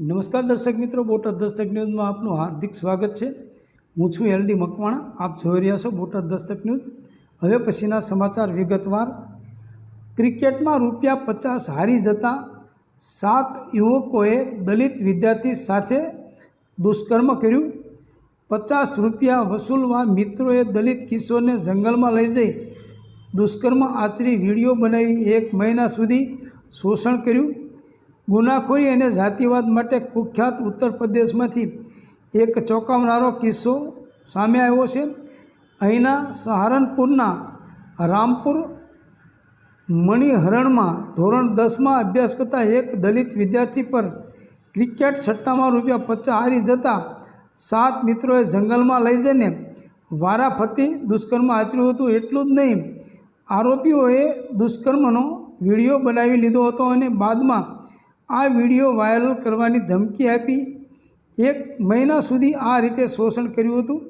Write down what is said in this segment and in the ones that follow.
નમસ્કાર દર્શક મિત્રો, બોટાદ દસ્તક ન્યૂઝમાં આપનું હાર્દિક સ્વાગત છે. હું છું એલડી મકવાણા, આપ જોઈ રહ્યા છો બોટાદ દસ્તક ન્યૂઝ. હવે પછીના સમાચાર વિગતવાર. ક્રિકેટમાં રૂપિયા પચાસ હારી જતા સાત યુવકોએ દલિત વિદ્યાર્થી સાથે દુષ્કર્મ કર્યું. પચાસ રૂપિયા વસૂલવા મિત્રોએ દલિત કિશોરને જંગલમાં લઈ જઈ દુષ્કર્મ આચરી વીડિયો બનાવી એક મહિના સુધી શોષણ કર્યું. ગુનાખોરી અને જાતિવાદ માટે કુખ્યાત ઉત્તર પ્રદેશમાંથી એક ચોંકાવનારો કિસ્સો સામે આવ્યો છે. અહીંના સહારનપુરના રામપુર મણિહરણમાં ધોરણ દસમાં અભ્યાસ કરતા એક દલિત વિદ્યાર્થી પર ક્રિકેટ સટ્ટામાં રૂપિયા પચાસ હારી જતા સાત મિત્રોએ જંગલમાં લઈ જઈને વારાફરતી દુષ્કર્મ આચર્યું હતું. એટલું જ નહીં, આરોપીઓએ દુષ્કર્મનો વીડિયો બનાવી લીધો હતો અને બાદમાં આ વીડિયો વાયરલ કરવાની ધમકી આપી. એક મહિના સુધી આ રીતે શોષણ કર્યું હતું.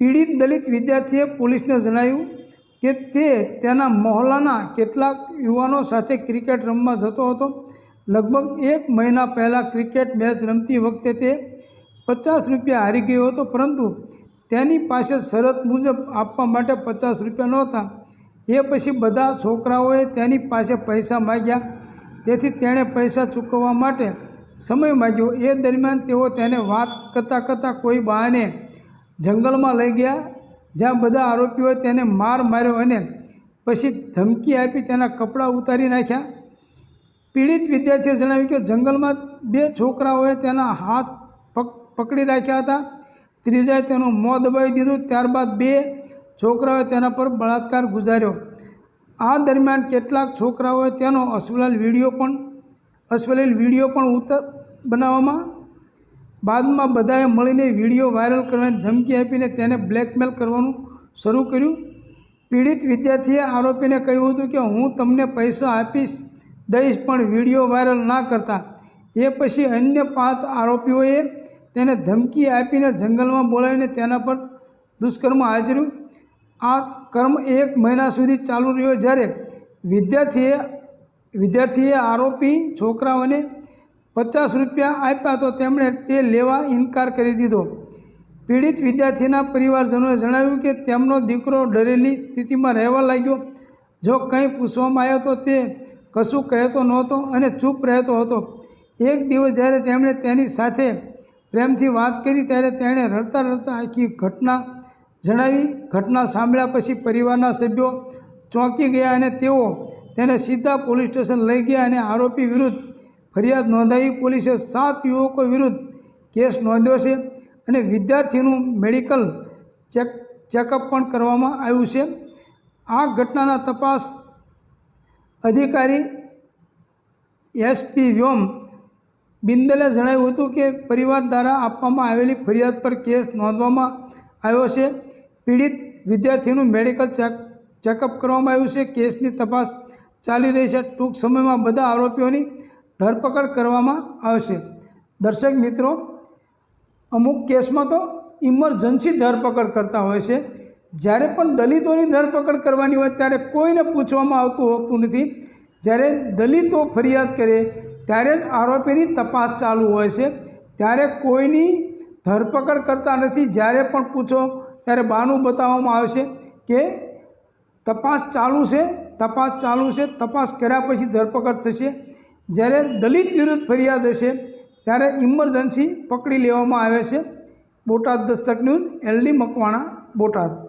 પીડિત દલિત વિદ્યાર્થીએ પોલીસને જણાવ્યું કે તે તેના મહોલ્લાના કેટલાક યુવાનો સાથે ક્રિકેટ રમવા જતો હતો. લગભગ એક મહિના પહેલાં ક્રિકેટ મેચ રમતી વખતે તે પચાસ રૂપિયા હારી ગયો હતો, પરંતુ તેની પાસે શરત મુજબ આપવા માટે પચાસ રૂપિયા નહોતા. એ પછી બધા છોકરાઓએ તેની પાસે પૈસા માગ્યા. તેથી તેણે પૈસા ચૂકવવા માટે સમય માગ્યો એ દરમિયાન તેઓ તેને વાત કરતાં કરતાં કોઈ બહાને જંગલમાં લઈ ગયા, જ્યાં બધા આરોપીઓએ તેને માર માર્યો અને પછી ધમકી આપી તેના કપડાં ઉતારી નાખ્યા. પીડિત વિદ્યાર્થીએ જણાવ્યું કે જંગલમાં બે છોકરાઓએ તેના હાથ પક, પકડી રાખ્યા હતા. ત્રીજાએ તેનું મોં દબાવી દીધું. ત્યારબાદ બે છોકરાઓએ તેના પર બળાત્કાર ગુજાર્યો. આ દરમિયાન કેટલાક છોકરાઓએ તેનો અશ્લીલ વીડિયો પણ, અશ્લીલ વીડિયો પણ ઉતર બનાવવામાં. બાદમાં બધાએ મળીને વીડિયો વાયરલ કરવાની ધમકી આપીને તેને બ્લેકમેલ કરવાનું શરૂ કર્યું. પીડિત વિદ્યાર્થીએ આરોપીને કહ્યું હતું કે, હું તમને પૈસા આપીશ, દઈશ, પણ વીડિયો વાયરલ ના કરતા. એ પછી અન્ય પાંચ આરોપીઓએ તેને ધમકી આપીને જંગલમાં બોલાવીને તેના પર દુષ્કર્મ આચર્યું. આ કર્મ એક મહિના સુધી ચાલુ રહ્યો જ્યારે વિદ્યાર્થીએ વિદ્યાર્થીએ આરોપી છોકરાઓને પચાસ રૂપિયા આપ્યા તો તેમણે તે લેવા ઇનકાર કરી દીધો. પીડિત વિદ્યાર્થીના પરિવારજનોએ જણાવ્યું કે તેમનો દીકરો ડરેલી સ્થિતિમાં રહેવા લાગ્યો. જો કંઈ પૂછવામાં આવ્યો તો તે કશું કહેતો નહોતો અને ચૂપ રહેતો હતો. એક દિવસ જ્યારે તેમણે તેની સાથે પ્રેમથી વાત કરી ત્યારે તેણે રડતા રડતા આખી ઘટના જણાવી, ઘટના સાંભળ્યા પછી પરિવારના સભ્યો ચોંકી ગયા અને તેઓ તેને સીધા પોલીસ સ્ટેશન લઈ ગયા અને આરોપી વિરુદ્ધ ફરિયાદ નોંધાવી. પોલીસે સાત યુવકો વિરુદ્ધ કેસ નોંધ્યો છે અને વિદ્યાર્થીનું મેડિકલ ચેક, ચેકઅપ પણ કરવામાં આવ્યું છે. આ ઘટનાના તપાસ અધિકારી એસપી વ્યોમ બિંદલે જણાવ્યું હતું કે પરિવાર દ્વારા આપવામાં આવેલી ફરિયાદ પર કેસ નોંધવામાં આવ્યો છે. પીડિત વિદ્યાર્થીનું મેડિકલ ચેક, ચેકઅપ કરવામાં આવ્યું છે. કેસની તપાસ ચાલી રહી છે. ટૂંક સમયમાં બધા આરોપીઓની ધરપકડ કરવામાં આવશે. દર્શક મિત્રો, અમુક કેસમાં તો ઇમરજન્સી ધરપકડ કરતા હોય છે. જ્યારે પણ દલિતોની ધરપકડ કરવાની હોય ત્યારે કોઈને પૂછવામાં આવતું હોતું નથી. જ્યારે દલિતો ફરિયાદ કરે ત્યારે જ આરોપીની તપાસ ચાલુ હોય છે. ત્યારે કોઈની ધરપકડ કરતા નથી. જ્યારે પણ પૂછો ત્યારે બાનું બતાવવામાં આવે છે કે તપાસ ચાલુ છે, તપાસ ચાલુ છે, તપાસ કર્યા પછી ધરપકડ થશે. જ્યારે દલિત વિરુદ્ધ ફરિયાદ હશે ત્યારે ઇમરજન્સી પકડી લેવામાં આવે છે. Botad Dastak news LD Makwana, Botad.